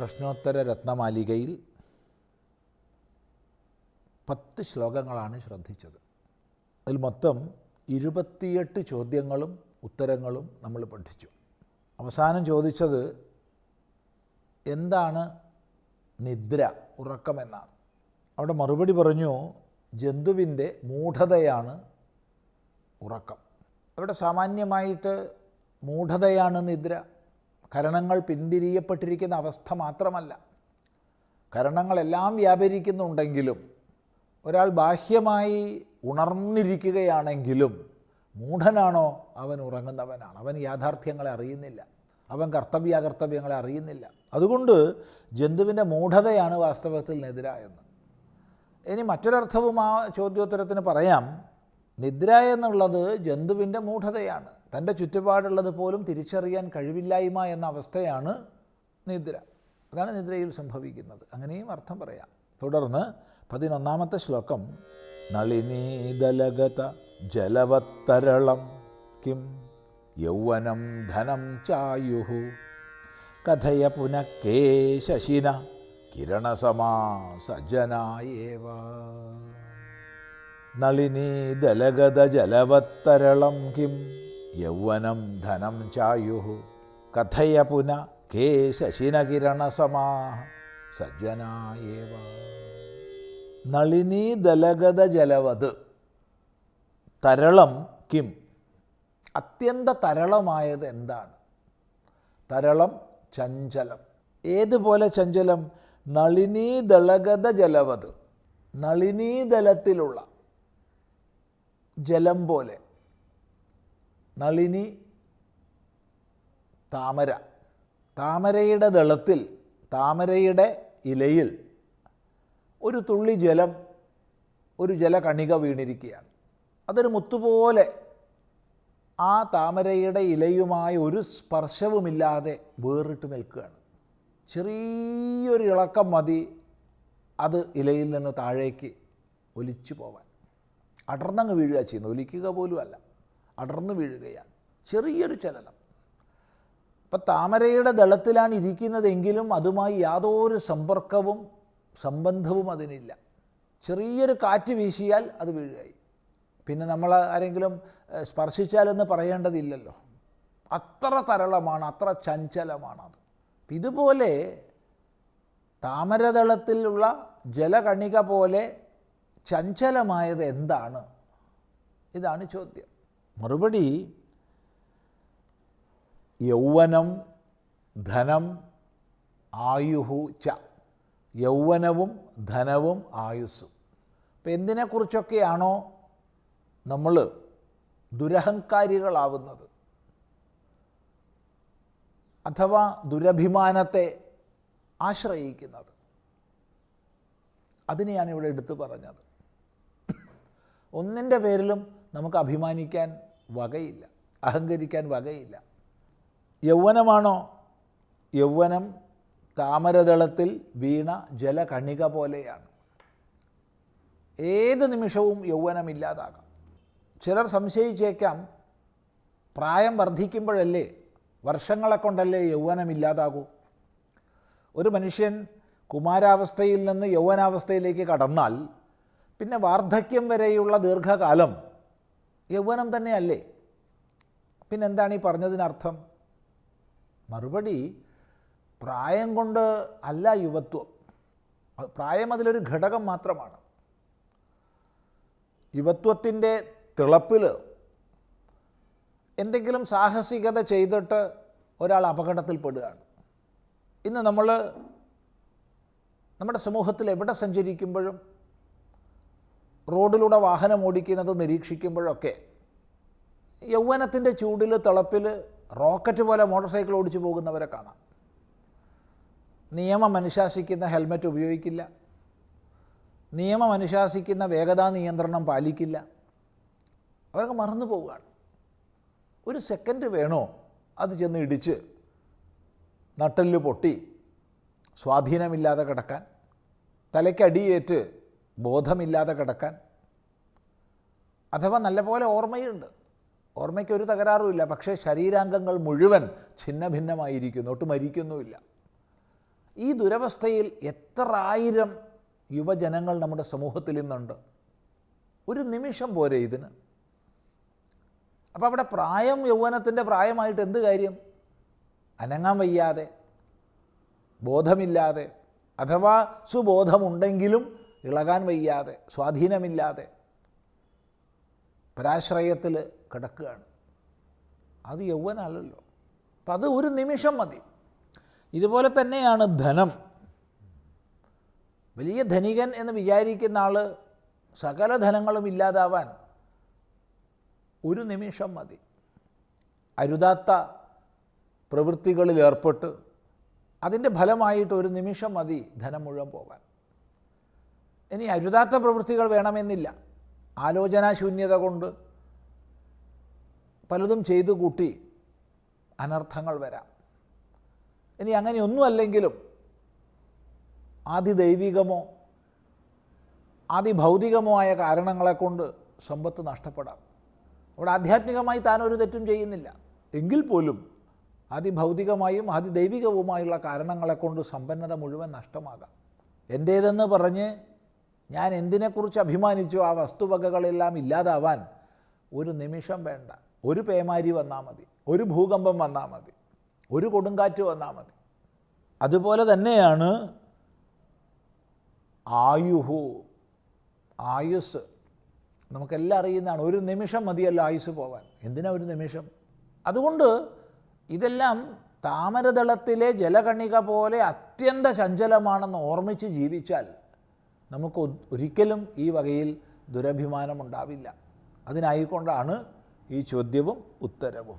പ്രശ്നോത്തര രത്നമാലികയിൽ പത്ത് ശ്ലോകങ്ങളാണ് ശ്രദ്ധിച്ചത്. അതിൽ മൊത്തം ഇരുപത്തിയെട്ട് ചോദ്യങ്ങളും ഉത്തരങ്ങളും നമ്മൾ പഠിച്ചു. അവസാനം ചോദിച്ചത് എന്താണ് നിദ്ര ഉറക്കമെന്നാണ് അവിടെ മറുപടി പറഞ്ഞു ജന്തുവിന്റെ മൂഢതയാണ് ഉറക്കം. ഇവിടെ സാമാന്യമായിട്ട് മൂഢതയാണ് നിദ്ര. കരണങ്ങൾ പിന്തിരിയപ്പെട്ടിരിക്കുന്ന അവസ്ഥ മാത്രമല്ല. കരണങ്ങളെല്ലാം വ്യാപരിക്കുന്നുണ്ടെങ്കിലും ഒരാൾ ബാഹ്യമായി ഉണർന്നിരിക്കുകയാണെങ്കിലും മൂഢനാണോ? അവൻ ഉറങ്ങുന്നവനാണ്. അവൻ യാഥാർത്ഥ്യങ്ങളെ അറിയുന്നില്ല. അവൻ കർത്തവ്യാകർത്തവ്യങ്ങളെ അറിയുന്നില്ല. അതുകൊണ്ട് ജന്തുവിന്റെ മൂഢതയാണ് വാസ്തവത്തിൽ നിദ്രയെന്ന്. ഇനി മറ്റൊരർത്ഥവും ആ ചോദ്യോത്തരത്തിന് പറയാം. നിദ്ര എന്നുള്ളത് ജന്തുവിന്റെ മൂഢതയാണ്. തന്റെ ചുറ്റുപാടുള്ളത് പോലും തിരിച്ചറിയാൻ കഴിവില്ലായ്മ എന്ന അവസ്ഥയാണ് നിദ്ര. അതാണ് നിദ്രയിൽ സംഭവിക്കുന്നത്. അങ്ങനെയും അർത്ഥം പറയാം. തുടർന്ന് പതിനൊന്നാമത്തെ ശ്ലോകം. നളിനീതലഗത ജലവത്തരളം കിം യൗവനം ധനം ചായു കഥയ പുനക്കേ ശശിന കിരണസമാ സജനായേവ നളിനീതലഗത ജലവത്തരളം കിം യൗവനം ധനം ചായു കഥയ പുന കേ ശശിനകിരണസമാ സജ്ജനായേവ നളിനീദലഗത ജലവത്. തരളം കിം? അത്യന്ത തരളമായത് എന്താണ്? തരളം ചഞ്ചലം. ഏതുപോലെ ചഞ്ചലം? നളിനീദളഗത ജലവത്. നളിനീതലത്തിലുള്ള ജലം പോലെ. നളിനി താമര. താമരയുടെ ദളത്തിൽ താമരയുടെ ഇലയിൽ ഒരു തുള്ളി ജലം ഒരു ജലകണിക വീണിരിക്കുകയാണ്. അതൊരു മുത്തുപോലെ ആ താമരയുടെ ഇലയുമായി ഒരു സ്പർശവുമില്ലാതെ വേറിട്ട് നിൽക്കുകയാണ്. ചെറിയൊരു ഇളക്കം മതി അത് ഇലയിൽ നിന്ന് താഴേക്ക് ഒലിച്ചു പോവാൻ. അടർന്നങ്ങ് വീഴുക ചെയ്യുന്നു ഒലിക്കുക പോലും അല്ല അടർന്നു വീഴുകയാണ്. ചെറിയൊരു ചലനം. ഇപ്പം താമരയുടെ ദളത്തിലാണ് ഇരിക്കുന്നതെങ്കിലും അതുമായി യാതൊരു സമ്പർക്കവും സംബന്ധവും അതിനില്ല. ചെറിയൊരു കാറ്റ് വീശിയാൽ അത് വീഴുകയായി. പിന്നെ നമ്മൾ ആരെങ്കിലും സ്പർശിച്ചാലെന്ന് പറയേണ്ടതില്ലല്ലോ. അത്ര തരളമാണ് അത്ര ചഞ്ചലമാണത് ഇതുപോലെ താമരതളത്തിലുള്ള ജലകണിക പോലെ ചഞ്ചലമായത് എന്താണ്? ഇതാണ് ചോദ്യം. മറുപടി യൗവനം ധനം ആയുഹു ച. യൗവനവും ധനവും ആയുസ്സും. അപ്പം എന്തിനെക്കുറിച്ചൊക്കെയാണോ നമ്മൾ ദുരഹങ്കാരികളാവുന്നത്? അഥവാ ദുരഭിമാനത്തെ ആശ്രയിക്കുന്നത്? അതിനെയാണ് ഇവിടെ എടുത്തു പറഞ്ഞത്. ഒന്നിന്റെ പേരിലും നമുക്ക് അഭിമാനിക്കാൻ വകയില്ല. അഹങ്കരിക്കാൻ വകയില്ല. യൗവനമാണോ? യൗവനം താമരദളത്തിൽ വീണ ജലകണിക പോലെയാണ്. ഏത് നിമിഷവും യൗവനമില്ലാതാകാം ചിലർ സംശയിച്ചേക്കാം പ്രായം വർദ്ധിക്കുമ്പോഴല്ലേ വർഷങ്ങളെ കൊണ്ടല്ലേ യൗവനമില്ലാതാകൂ ഒരു മനുഷ്യൻ കുമാരാവസ്ഥയിൽ നിന്ന് യൗവനാവസ്ഥയിലേക്ക് കടന്നാൽ പിന്നെ വാർദ്ധക്യം വരെയുള്ള ദീർഘകാലം യൗവനം തന്നെയല്ലേ? പിന്നെന്താണ് ഈ പറഞ്ഞതിനർത്ഥം? മറുപടി പ്രായം കൊണ്ട് അല്ല യുവത്വം. പ്രായം അതിലൊരു ഘടകം മാത്രമാണ്. യുവത്വത്തിന്റെ തിളപ്പിൽ എന്തെങ്കിലും സാഹസികത ചെയ്തിട്ട് ഒരാൾ അപകടത്തിൽപ്പെടുകയാണ് ഇന്ന് നമ്മൾ നമ്മുടെ സമൂഹത്തിൽ എവിടെ സഞ്ചരിക്കുമ്പോഴും റോഡിലൂടെ വാഹനം ഓടിക്കുന്നത് നിരീക്ഷിക്കുമ്പോഴൊക്കെ യൗവനത്തിന്റെ ചൂടിൽ തിളപ്പിൽ റോക്കറ്റ് പോലെ മോട്ടോർ സൈക്കിൾ ഓടിച്ചു പോകുന്നവരെ കാണാം. നിയമം അനുശാസിക്കുന്ന ഹെൽമറ്റ് ഉപയോഗിക്കില്ല. നിയമം അനുശാസിക്കുന്ന വേഗതാ നിയന്ത്രണം പാലിക്കില്ല. അവരൊക്കെ മറന്നു പോവുകയാണ്. ഒരു സെക്കൻഡ് വേണോ? അത് ചെന്ന് ഇടിച്ച് നട്ടൽ പൊട്ടി സ്വാധീനമില്ലാതെ കിടക്കാൻ തലയ്ക്കടിയേറ്റ് ബോധമില്ലാതെ കിടക്കാൻ. അഥവാ നല്ലപോലെ ഓർമ്മയുണ്ട്. ഓർമ്മയ്ക്ക് ഒരു തകരാറുമില്ല. പക്ഷേ ശരീരാംഗങ്ങൾ മുഴുവൻ ഛിന്ന ഭിന്നമായിരിക്കുന്നു ഒട്ട് മരിക്കുന്നുമില്ല. ഈ ദുരവസ്ഥയിൽ എത്ര ആയിരം യുവജനങ്ങൾ നമ്മുടെ സമൂഹത്തിൽ ഇന്നുണ്ട്. ഒരു നിമിഷം പോരെ ഇതിന്. അപ്പോൾ അവിടെ പ്രായം യൗവനത്തിന്റെ പ്രായമായിട്ട് എന്ത് കാര്യം? അനങ്ങാൻ വയ്യാതെ ബോധമില്ലാതെ അഥവാ സുബോധമുണ്ടെങ്കിലും ഇളകാൻ വയ്യാതെ സ്വാധീനമില്ലാതെ പരാശ്രയത്തിൽ കിടക്കുകയാണ്. അത് യൗവനമല്ലല്ലോ അപ്പം അത് ഒരു നിമിഷം മതി. ഇതുപോലെ തന്നെയാണ് ധനം. വലിയ ധനികൻ എന്ന് വിചാരിക്കുന്ന ആൾ സകല ധനങ്ങളും ഇല്ലാതാവാൻ ഒരു നിമിഷം മതി. അരുതാത്ത പ്രവൃത്തികളിൽ ഏർപ്പെട്ട് അതിന്റെ ഫലമായിട്ട് ഒരു നിമിഷം മതി ധനം മുഴുവൻ പോകാൻ ഇനി അരുതാത്ത പ്രവൃത്തികൾ വേണമെന്നില്ല. ആലോചനാശൂന്യത കൊണ്ട് പലതും ചെയ്തു കൂട്ടി അനർത്ഥങ്ങൾ വരാം. ഇനി അങ്ങനെയൊന്നും അല്ലെങ്കിലും ആദിദൈവികമോ ആദിഭൗതികമോ ആയ കാരണങ്ങളെ കൊണ്ട് സമ്പത്ത് നഷ്ടപ്പെടാം. അവിടെ ആധ്യാത്മികമായി താൻ ഒരു തെറ്റും ചെയ്യുന്നില്ല. എങ്കിൽ പോലും ആദിഭൗതികമായും ആദിദൈവികവുമായുള്ള കാരണങ്ങളെ കൊണ്ട് സമ്പന്നത മുഴുവൻ നഷ്ടമാകാം. എന്റേതെന്ന് പറഞ്ഞ് ഞാൻ എന്തിനെക്കുറിച്ച് അഭിമാനിച്ചു? ആ വസ്തുവകകളെല്ലാം ഇല്ലാതാവാൻ ഒരു നിമിഷം വേണ്ട. ഒരു പേമാരി വന്നാൽ മതി. ഒരു ഭൂകമ്പം വന്നാൽ മതി. ഒരു കൊടുങ്കാറ്റ് വന്നാൽ മതി. അതുപോലെ തന്നെയാണ് ആയുഹു ആയുസ്. നമുക്കെല്ലാം അറിയുന്നതാണ്. ഒരു നിമിഷം മതിയല്ലോ ആയുസ് പോവാൻ. എന്തിനാ ഒരു നിമിഷം? അതുകൊണ്ട് ഇതെല്ലാം താമരദളത്തിലെ ജലകണിക പോലെ അത്യന്ത ചഞ്ചലമാണെന്ന് ഓർമ്മിച്ച് ജീവിച്ചാൽ നമുക്ക് ഒരിക്കലും ഈ വകയിൽ ദുരഭിമാനമുണ്ടാവില്ല. അതിനായിക്കൊണ്ടാണ് ഈ ചോദ്യവും ഉത്തരവും.